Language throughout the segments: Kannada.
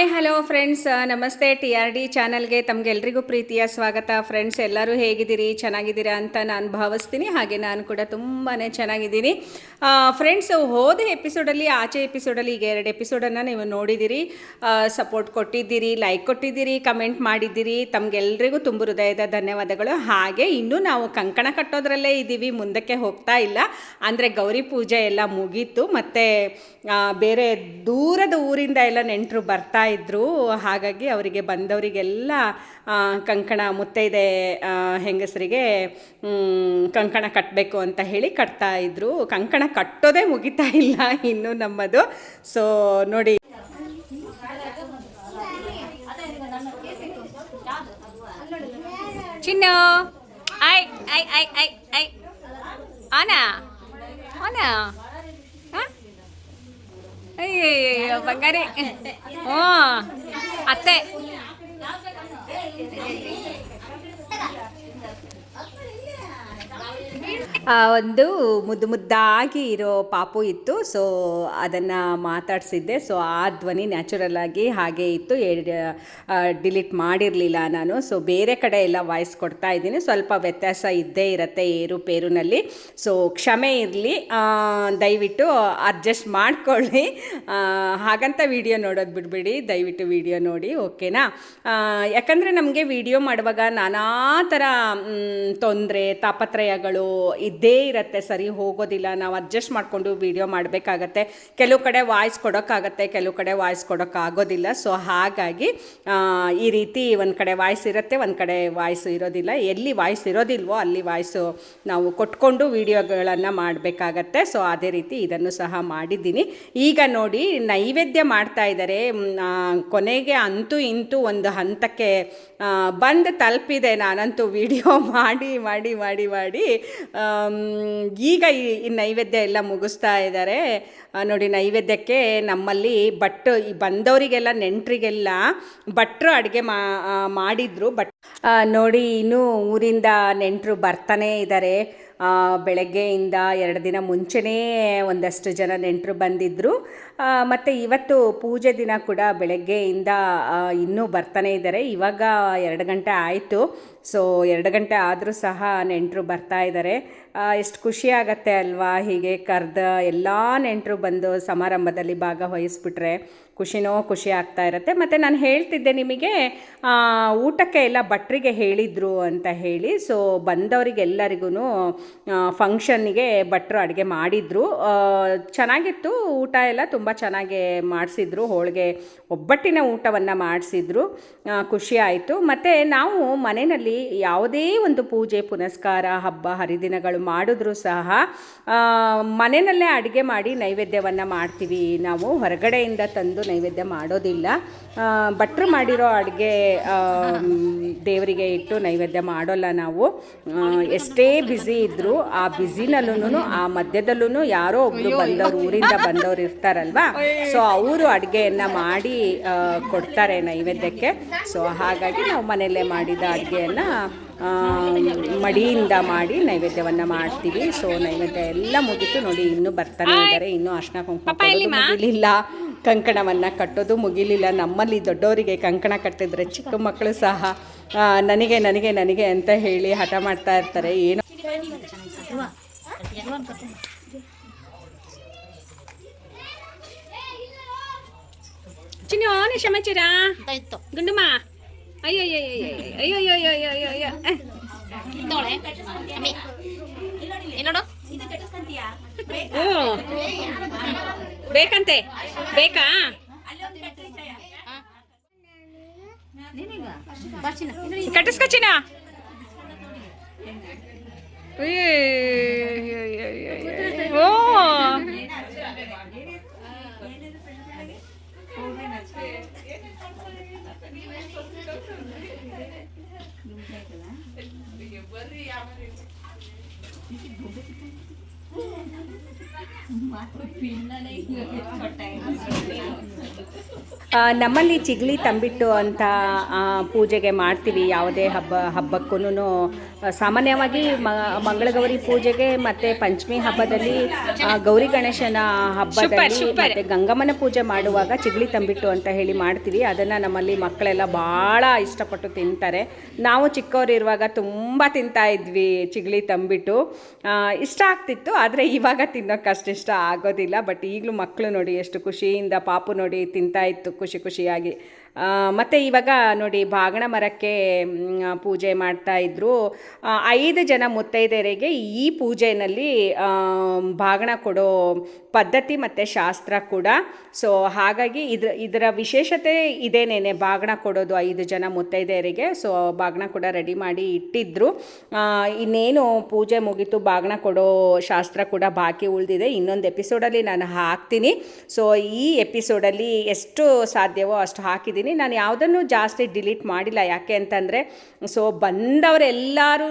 ಹಾಯ್ ಹಲೋ ಫ್ರೆಂಡ್ಸ್ ನಮಸ್ತೆ. ಟಿ ಆರ್ ಡಿ ಚಾನಲ್ಗೆ ತಮಗೆಲ್ರಿಗೂ ಪ್ರೀತಿಯ ಸ್ವಾಗತ. ಫ್ರೆಂಡ್ಸ್ ಎಲ್ಲರೂ ಹೇಗಿದ್ದೀರಿ? ಚೆನ್ನಾಗಿದ್ದೀರಾ ಅಂತ ನಾನು ಭಾವಿಸ್ತೀನಿ. ಹಾಗೆ ನಾನು ಕೂಡ ತುಂಬಾ ಚೆನ್ನಾಗಿದ್ದೀನಿ. ಫ್ರೆಂಡ್ಸ್ ಹೋದ ಎಪಿಸೋಡಲ್ಲಿ ಆಚೆ ಎಪಿಸೋಡಲ್ಲಿ ಈಗ ಎರಡು ಎಪಿಸೋಡನ್ನು ನೀವು ನೋಡಿದ್ದೀರಿ. ಸಪೋರ್ಟ್ ಕೊಟ್ಟಿದ್ದೀರಿ ಲೈಕ್ ಕೊಟ್ಟಿದ್ದೀರಿ ಕಮೆಂಟ್ ಮಾಡಿದ್ದೀರಿ. ತಮಗೆಲ್ರಿಗೂ ತುಂಬ ಹೃದಯದ ಧನ್ಯವಾದಗಳು. ಹಾಗೆ ಇನ್ನೂ ನಾವು ಕಂಕಣ ಕಟ್ಟೋದ್ರಲ್ಲೇ ಇದ್ದೀವಿ. ಮುಂದಕ್ಕೆ ಹೋಗ್ತಾ ಇಲ್ಲ. ಅಂದರೆ ಗೌರಿ ಪೂಜೆ ಎಲ್ಲ ಮುಗೀತು. ಮತ್ತು ಬೇರೆ ದೂರದ ಊರಿಂದ ಎಲ್ಲ ನೆಂಟರು ಬರ್ತಾ ಇದ್ರು ಹಾಗಾಗಿ ಅವರಿಗೆ ಬಂದವರಿಗೆಲ್ಲ ಕಂಕಣ ಮುತ್ತೈದೆ ಹೆಂಗಸರಿಗೆ ಕಂಕಣ ಕಟ್ಟಬೇಕು ಅಂತ ಹೇಳಿ ಕಟ್ತಾ ಇದ್ರು. ಕಂಕಣ ಕಟ್ಟೋದೇ ಮುಗಿತಾ ಇಲ್ಲ ಇನ್ನು ನಮ್ಮದು. ಸೊ ನೋಡಿ. ಚಿನ್ನ. ಐ ಐ ಐ ಐ ಐ ಆನಾ ಆನಾ. ಅಯ್ಯಯ್ಯೋ ಬಂಗಾರಿ. ಹ್ಞೂ ಅತ್ತೆ. ಒಂದು ಮುದ್ದು ಮುದ್ದಾಗಿ ಇರೋ ಪಾಪು ಇತ್ತು. ಸೊ ಅದನ್ನು ಮಾತಾಡಿಸಿದ್ದೆ. ಸೊ ಆ ಧ್ವನಿ ನ್ಯಾಚುರಲ್ ಆಗಿ ಹಾಗೆ ಇತ್ತು. ಡಿಲೀಟ್ ಮಾಡಿರಲಿಲ್ಲ ನಾನು. ಸೊ ಬೇರೆ ಕಡೆ ಎಲ್ಲ ವಾಯ್ಸ್ ಕೊಡ್ತಾ ಇದ್ದೀನಿ. ಸ್ವಲ್ಪ ವ್ಯತ್ಯಾಸ ಇದ್ದೇ ಇರುತ್ತೆ ಏರುಪೇರುನಲ್ಲಿ ಸೊ ಕ್ಷಮೆ ಇರಲಿ. ದಯವಿಟ್ಟು ಅಡ್ಜಸ್ಟ್ ಮಾಡಿಕೊಳ್ಳಿ. ಹಾಗಂತ ವಿಡಿಯೋ ನೋಡೋದು ಬಿಡಬೇಡಿ. ದಯವಿಟ್ಟು ವಿಡಿಯೋ ನೋಡಿ ಓಕೆನಾ ಯಾಕಂದರೆ ನಮಗೆ ವಿಡಿಯೋ ಮಾಡುವಾಗ ನಾನಾ ಥರ ತೊಂದರೆ, ತಾಪತ್ರಯಗಳು ಇದ್ದೇ ಇರುತ್ತೆ, ಸರಿ ಹೋಗೋದಿಲ್ಲ, ನಾವು ಅಡ್ಜಸ್ಟ್ ಮಾಡಿಕೊಂಡು ವಿಡಿಯೋ ಮಾಡಬೇಕಾಗತ್ತೆ. ಕೆಲವು ಕಡೆ ವಾಯ್ಸ್ ಕೊಡೋಕ್ಕಾಗತ್ತೆ, ಕೆಲವು ಕಡೆ ವಾಯ್ಸ್ ಕೊಡೋಕ್ಕಾಗೋದಿಲ್ಲ. ಸೊ ಹಾಗಾಗಿ ಈ ರೀತಿ ಒಂದು ಕಡೆ ವಾಯ್ಸ್ ಇರುತ್ತೆ, ಒಂದು ಕಡೆ ವಾಯ್ಸ್ ಇರೋದಿಲ್ಲ. ಎಲ್ಲಿ ವಾಯ್ಸ್ ಇರೋದಿಲ್ವೋ, ಅಲ್ಲಿ ವಾಯ್ಸು ನಾವು ಕೊಟ್ಕೊಂಡು ವೀಡಿಯೋಗಳನ್ನು ಮಾಡಬೇಕಾಗತ್ತೆ. ಸೊ ಅದೇ ರೀತಿ ಇದನ್ನು ಸಹ ಮಾಡಿದ್ದೀನಿ. ಈಗ ನೋಡಿ, ನೈವೇದ್ಯ ಮಾಡ್ತಾ ಇದ್ದಾರೆ ಕೊನೆಗೆ ಅಂತೂ ಇಂತೂ ಒಂದು ಹಂತಕ್ಕೆ ಬಂದು ತಲುಪಿದೆ. ನಾನಂತೂ ವಿಡಿಯೋ ಮಾಡಿ ಮಾಡಿ ಮಾಡಿ ಮಾಡಿ ಈಗ ಈ ನೈವೇದ್ಯ ಎಲ್ಲ ಮುಗಿಸ್ತಾ ಇದ್ದಾರೆ ನೋಡಿ ನೈವೇದ್ಯಕ್ಕೆ ನಮ್ಮಲ್ಲಿ ಭಟ್ಟು ಈ ಬಂದವರಿಗೆಲ್ಲ, ನೆಂಟರಿಗೆಲ್ಲ ಭಟ್ರು ಅಡುಗೆ ಮಾಡಿದ್ರು. ಬಟ್ ನೋಡಿ ಇನ್ನೂ ಊರಿಂದ ನೆಂಟರು ಬರ್ತಾನೆ ಇದ್ದಾರೆ ಬೆಳಗ್ಗೆಯಿಂದ ಎರಡು ದಿನ ಮುಂಚೆನೇ ಒಂದಷ್ಟು ಜನ ನೆಂಟರು ಬಂದಿದ್ದರು ಮತ್ತು ಇವತ್ತು ಪೂಜೆ ದಿನ ಕೂಡ ಬೆಳಗ್ಗೆಯಿಂದ ಇನ್ನೂ ಬರ್ತಾನೆ ಇದ್ದಾರೆ. ಇವಾಗ ಎರಡು ಗಂಟೆ ಆಯಿತು. ಸೊ ಎರಡು ಗಂಟೆ ಆದರೂ ಸಹ ನೆಂಟರು ಬರ್ತಾ ಇದ್ದಾರೆ. ಎಷ್ಟು ಖುಷಿ ಆಗತ್ತೆ ಅಲ್ವಾ? ಹೀಗೆ ಕರೆದ ಎಲ್ಲ ನೆಂಟರು ಬಂದು ಸಮಾರಂಭದಲ್ಲಿ ಭಾಗವಹಿಸ್ಬಿಟ್ರೆ. ಖುಷಿನೋ ಖುಷಿ ಆಗ್ತಾ ಇರುತ್ತೆ. ಮತ್ತು ನಾನು ಹೇಳ್ತಿದ್ದೆ ನಿಮಗೆ ಊಟಕ್ಕೆ ಎಲ್ಲ ಭಟ್ರಿಗೆ ಹೇಳಿದರು ಅಂತ ಹೇಳಿ. ಸೊ ಬಂದವರಿಗೆಲ್ಲರಿಗೂ ಫಂಕ್ಷನ್ನಿಗೆ ಭಟ್ರು ಅಡುಗೆ ಮಾಡಿದರು. ಚೆನ್ನಾಗಿತ್ತು ಊಟ ಎಲ್ಲ, ತುಂಬ ಚೆನ್ನಾಗಿ ಮಾಡಿಸಿದ್ರು. ಹೋಳಿಗೆ ಒಬ್ಬಟ್ಟಿನ ಊಟವನ್ನು ಮಾಡಿಸಿದ್ರು. ಖುಷಿ ಆಯಿತು. ಮತ್ತು ನಾವು ಮನೆಯಲ್ಲಿ ಯಾವುದೇ ಒಂದು ಪೂಜೆ, ಪುನಸ್ಕಾರ, ಹಬ್ಬ, ಹರಿದಿನಗಳು ಮಾಡಿದ್ರೂ ಸಹ ಮನೆಯಲ್ಲೇ ಅಡುಗೆ ಮಾಡಿ ನೈವೇದ್ಯವನ್ನು ಮಾಡ್ತೀವಿ. ನಾವು ಹೊರಗಡೆಯಿಂದ ತಂದು ನೈವೇದ್ಯ ಮಾಡೋದಿಲ್ಲ. ಭಟ್ರು ಮಾಡಿರೋ ಅಡುಗೆ ದೇವರಿಗೆ ಇಟ್ಟು ನೈವೇದ್ಯ ಮಾಡೋಲ್ಲ ನಾವು. ಎಷ್ಟೇ ಬ್ಯುಸಿ ಇದ್ದರೂ ಆ ಬ್ಯುಸಿನಲ್ಲೂ ಆ ಮಧ್ಯದಲ್ಲೂ ಯಾರೋ ಒಬ್ರು ಬಂದವರು ಊರಿಂದ ಬಂದವರು ಇರ್ತಾರಲ್ವಾ? ಸೊ ಅವರು ಅಡುಗೆಯನ್ನು ಮಾಡಿ ಕೊಡ್ತಾರೆ ನೈವೇದ್ಯಕ್ಕೆ. ಸೊ ಹಾಗಾಗಿ ನಾವು ಮನೆಯಲ್ಲೇ ಮಾಡಿದ ಅಡುಗೆಯನ್ನು ಮಡಿಯಿಂದ ಮಾಡಿ ನೈವೇದ್ಯವನ್ನು ಮಾಡ್ತೀವಿ. ಸೊ ನೈವೇದ್ಯ ಎಲ್ಲ ಮುಗಿತು ನೋಡಿ ಇನ್ನೂ ಬರ್ತಾನೆ ಇದ್ದಾರೆ. ಇನ್ನೂ ಅರ್ಶನ ಕುಂಕುಮ ಮುಗಿಲಿಲ್ಲ. ಕಂಕಣವನ್ನು ಕಟ್ಟೋದು, ಮುಗಿಲಿಲ್ಲ, ನಮ್ಮಲ್ಲಿ ದೊಡ್ಡವರಿಗೆ ಕಂಕಣ ಕಟ್ಟಿದ್ರೆ ಚಿಕ್ಕ ಮಕ್ಕಳು ಸಹ ನನಗೆ ನನಗೆ ನನಗೆ ಅಂತ ಹೇಳಿ ಹಠ ಮಾಡ್ತಾ ಇರ್ತಾರೆ. ಏನು? ಚಿನ್ನು ಇತ್ತು ಗುಂಡುಮ? ಅಯ್ಯೋ ಅಯ್ಯೋ ಅಯ್ಯೋ ಅಯ್ಯೋ ಅಯ್ಯೋ ಅಯ್ಯೋ ಅಯ್ಯೋ ಬೇಕಂತೆ. ಬೇಕಾ? ಕಟ್ಟಿಸ್ಕೊಚಿನ? ಓ ಬರ್ರಿ ನಮ್ಮಲ್ಲಿ ಚಿಗ್ಲಿ ತಂಬಿಟ್ಟು ಅಂತ ಪೂಜೆಗೆ ಮಾಡ್ತೀವಿ ಯಾವುದೇ ಹಬ್ಬ ಹಬ್ಬಕ್ಕೂ ಸಾಮಾನ್ಯವಾಗಿ ಮಂಗಳಗೌರಿ ಪೂಜೆಗೆ ಮತ್ತು ಪಂಚಮಿ ಹಬ್ಬದಲ್ಲಿ ಗೌರಿ ಗಣೇಶನ ಹಬ್ಬದಲ್ಲಿ ಮತ್ತು ಗಂಗಮ್ಮನ ಪೂಜೆ ಮಾಡುವಾಗ ಚಿಗ್ಲಿ ತಂಬಿಟ್ಟು ಅಂತ ಹೇಳಿ ಮಾಡ್ತೀವಿ. ಅದನ್ನು ನಮ್ಮಲ್ಲಿ ಮಕ್ಕಳೆಲ್ಲ ಭಾಳ ಇಷ್ಟಪಟ್ಟು ತಿಂತಾರೆ. ನಾವು ಚಿಕ್ಕವರಿರುವಾಗ ತುಂಬ ತಿಂತಾ ಇದ್ವಿ ಚಿಗ್ಲಿ ತಂಬಿಟ್ಟು. ಇಷ್ಟ ಆಗ್ತಿತ್ತು. ಆದರೆ ಇವಾಗ ತಿನ್ನೋಕೆ ಅಷ್ಟಿಷ್ಟ ಆಗೋದಿಲ್ಲ ಬಟ್ ಈಗಲೂ ಮಕ್ಕಳು ನೋಡಿ ಎಷ್ಟು ಖುಷಿಯಿಂದ ಪಾಪು ನೋಡಿ ತಿಂತಾ ಇತ್ತು, ಖುಷಿ ಖುಷಿಯಾಗಿ. ಮತ್ತೆ ಇವಾಗ ನೋಡಿ ಬಾಗಣ ಮರಕ್ಕೆ ಪೂಜೆ ಮಾಡ್ತಾ ಇದ್ರು. ಐದು ಜನ ಮುತ್ತೈದೆಯರಿಗೆ ಈ ಪೂಜೆಯಲ್ಲಿ ಬಾಗಣ ಕೊಡೋ ಪದ್ಧತಿ ಮತ್ತು ಶಾಸ್ತ್ರ ಕೂಡ. ಸೊ ಹಾಗಾಗಿ ಇದ್ರ, ಇದರ ವಿಶೇಷತೆ ಇದೇನೇನೆ? ಬಾಗಣ ಕೊಡೋದು ಐದು ಜನ ಮುತ್ತೈದೆಯರಿಗೆ. ಸೊ ಬಾಗಣ ಕೂಡ ರೆಡಿ ಮಾಡಿ ಇಟ್ಟಿದ್ರು. ಇನ್ನೇನು ಪೂಜೆ ಮುಗೀತು ಬಾಗಣ ಕೊಡೋ ಶಾಸ್ತ್ರ ಕೂಡ ಬಾಕಿ ಉಳಿದಿದೆ. ಇನ್ನೊಂದು ಎಪಿಸೋಡಲ್ಲಿ ನಾನು ಹಾಕ್ತೀನಿ. ಸೊ ಈ ಎಪಿಸೋಡಲ್ಲಿ ಎಷ್ಟು ಸಾಧ್ಯವೋ ಅಷ್ಟು ಹಾಕಿದ್ದೀನಿ ನಾನು ಯಾವುದನ್ನು ಜಾಸ್ತಿ ಡಿಲೀಟ್ ಮಾಡಿಲ್ಲ. ಯಾಕೆ ಅಂತಂದರೆ ಸೊ ಬಂದವರೆಲ್ಲರೂ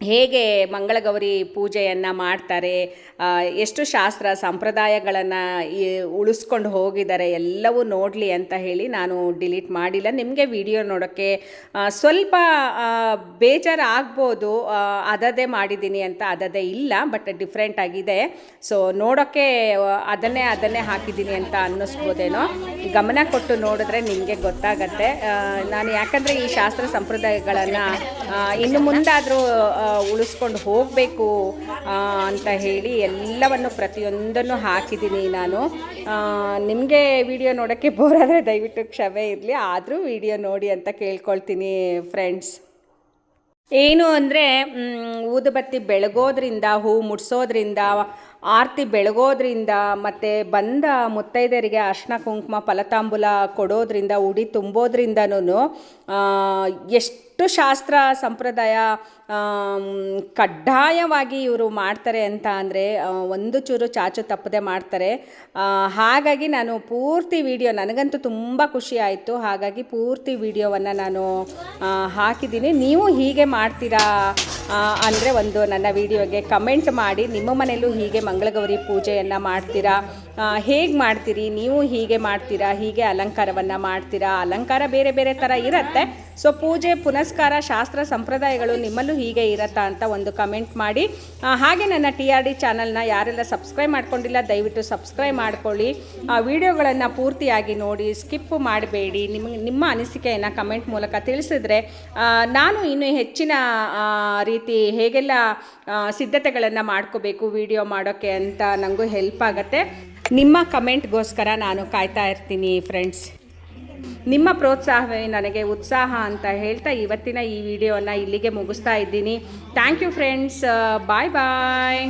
ಹೇಗೆ ಮಂಗಳಗೌರಿ ಪೂಜೆಯನ್ನು ಮಾಡ್ತಾರೆ ಎಷ್ಟು ಶಾಸ್ತ್ರ ಸಂಪ್ರದಾಯಗಳನ್ನು ಉಳಿಸ್ಕೊಂಡು ಹೋಗಿದ್ದಾರೆ ಎಲ್ಲವೂ ನೋಡಲಿ ಅಂತ ಹೇಳಿ ನಾನು ಡಿಲೀಟ್ ಮಾಡಿಲ್ಲ. ನಿಮಗೆ ವಿಡಿಯೋ ನೋಡೋಕ್ಕೆ ಸ್ವಲ್ಪ ಬೇಜಾರು ಆಗ್ಬೋದು ಅದದೇ ಮಾಡಿದ್ದೀನಿ ಅಂತ ಅದದೇ ಇಲ್ಲ, ಬಟ್ ಡಿಫ್ರೆಂಟ್ ಆಗಿದೆ. ಸೊ, ನೋಡೋಕ್ಕೆ, ಅದನ್ನೇ ಅದನ್ನೇ ಹಾಕಿದ್ದೀನಿ ಅಂತ ಅನ್ನಿಸ್ಬೋದೇನೋ. ಗಮನ ಕೊಟ್ಟು ನೋಡಿದ್ರೆ ನಿಮಗೆ ಗೊತ್ತಾಗತ್ತೆ. ನಾನು ಯಾಕಂದರೆ ಈ ಶಾಸ್ತ್ರ ಸಂಪ್ರದಾಯಗಳನ್ನು ಇನ್ನು ಮುಂದಾದರೂ ಉಳಿಸ್ಕೊಂಡು ಹೋಗಬೇಕು ಅಂತ ಹೇಳಿ ಎಲ್ಲವನ್ನು ಪ್ರತಿಯೊಂದನ್ನು ಹಾಕಿದ್ದೀನಿ ನಾನು. ನಿಮಗೆ ವಿಡಿಯೋ ನೋಡೋಕ್ಕೆ ಬೋರ್ ಆದರೆ ದಯವಿಟ್ಟು ಕ್ಷಮೆ ಇರಲಿ, ಆದರೂ ವಿಡಿಯೋ ನೋಡಿ ಅಂತ ಕೇಳ್ಕೊಳ್ತೀನಿ ಫ್ರೆಂಡ್ಸ್ ಏನು ಅಂದರೆ ಊದುಬತ್ತಿ ಬೆಳಗೋದ್ರಿಂದ, ಹೂ ಮುಡ್ಸೋದ್ರಿಂದ ಆರತಿ ಬೆಳಗೋದ್ರಿಂದ ಮತ್ತು ಬಂದ ಮುತ್ತೈದೆಯರಿಗೆ ಅರ್ಶನ ಕುಂಕುಮ, ಫಲತಾಂಬುಲ ಕೊಡೋದ್ರಿಂದ, ಉಡಿ ತುಂಬೋದ್ರಿಂದನೂ ಎಷ್ಟು ಶಾಸ್ತ್ರ ಸಂಪ್ರದಾಯ ಕಡ್ಡಾಯವಾಗಿ ಇವರು ಮಾಡ್ತಾರೆ ಅಂತ ಅಂದರೆ ಒಂದು ಚೂರು ಚಾಚು ತಪ್ಪದೆ ಮಾಡ್ತಾರೆ. ಹಾಗಾಗಿ ನಾನು ಪೂರ್ತಿ ವಿಡಿಯೋ, ನನಗಂತೂ ತುಂಬ ಖುಷಿ ಆಯಿತು. ಹಾಗಾಗಿ ಪೂರ್ತಿ ವಿಡಿಯೋವನ್ನು ನಾನು ಹಾಕಿದ್ದೀನಿ. ನೀವು ಹೀಗೆ ಮಾಡ್ತೀರಾ ಅಂದರೆ ಒಂದು ನನ್ನ ವಿಡಿಯೋಗೆ ಕಮೆಂಟ್ ಮಾಡಿ ನಿಮ್ಮ ಮನೆಯಲ್ಲೂ ಹೀಗೆ ಮಂಗಳಗೌರಿ ಪೂಜೆಯನ್ನು ಮಾಡ್ತೀರಾ? ಹೇಗೆ ಮಾಡ್ತೀರಿ? ನೀವು ಹೀಗೆ ಮಾಡ್ತೀರಾ? ಹೀಗೆ ಅಲಂಕಾರವನ್ನು ಮಾಡ್ತೀರಾ? ಅಲಂಕಾರ ಬೇರೆ ಬೇರೆ ಥರ ಇರುತ್ತೆ. ಸೊ ಪೂಜೆ, ಪುನಸ್ಕಾರ, ಶಾಸ್ತ್ರ ಸಂಪ್ರದಾಯಗಳು ನಿಮ್ಮಲ್ಲೂ ಹೀಗೆ ಇರತ್ತಾ ಅಂತ ಒಂದು ಕಮೆಂಟ್ ಮಾಡಿ. ಹಾಗೆ ನನ್ನ ಟಿ ಆರ್ ಡಿ ಚಾನಲ್ನ ಯಾರೆಲ್ಲ ಸಬ್ಸ್ಕ್ರೈಬ್ ಮಾಡ್ಕೊಂಡಿಲ್ಲ, ದಯವಿಟ್ಟು ಸಬ್ಸ್ಕ್ರೈಬ್ ಮಾಡ್ಕೊಳ್ಳಿ. ಆ, ವಿಡಿಯೋಗಳನ್ನು ಪೂರ್ತಿಯಾಗಿ ನೋಡಿ ಸ್ಕಿಪ್ ಮಾಡಬೇಡಿ. ನಿಮಗೆ ನಿಮ್ಮ ಅನಿಸಿಕೆಯನ್ನು ಕಮೆಂಟ್ ಮೂಲಕ ತಿಳಿಸಿದ್ರೆ ನಾನು ಇನ್ನೂ ಹೆಚ್ಚಿನ ರೀತಿ ಹೇಗೆಲ್ಲ ಸಿದ್ಧತೆಗಳನ್ನು ಮಾಡ್ಕೋಬೇಕು ವಿಡಿಯೋ ಮಾಡೋಕ್ಕೆ ಅಂತ ನನಗೂ ಹೆಲ್ಪ್ ಆಗುತ್ತೆ. ನಿಮ್ಮ ಕಮೆಂಟ್ಗೋಸ್ಕರ ನಾನು ಕಾಯ್ತಾ ಇರ್ತೀನಿ ಫ್ರೆಂಡ್ಸ್ ನಿಮ್ಮ ಪ್ರೋತ್ಸಾಹವೇ ನನಗೆ ಉತ್ಸಾಹ ಅಂತ ಹೇಳ್ತಾ ಇವತ್ತಿನ ಈ ವಿಡಿಯೋನ ಇಲ್ಲಿಗೆ ಮುಗಿಸ್ತಾ ಇದ್ದೀನಿ. Thank you friends bye bye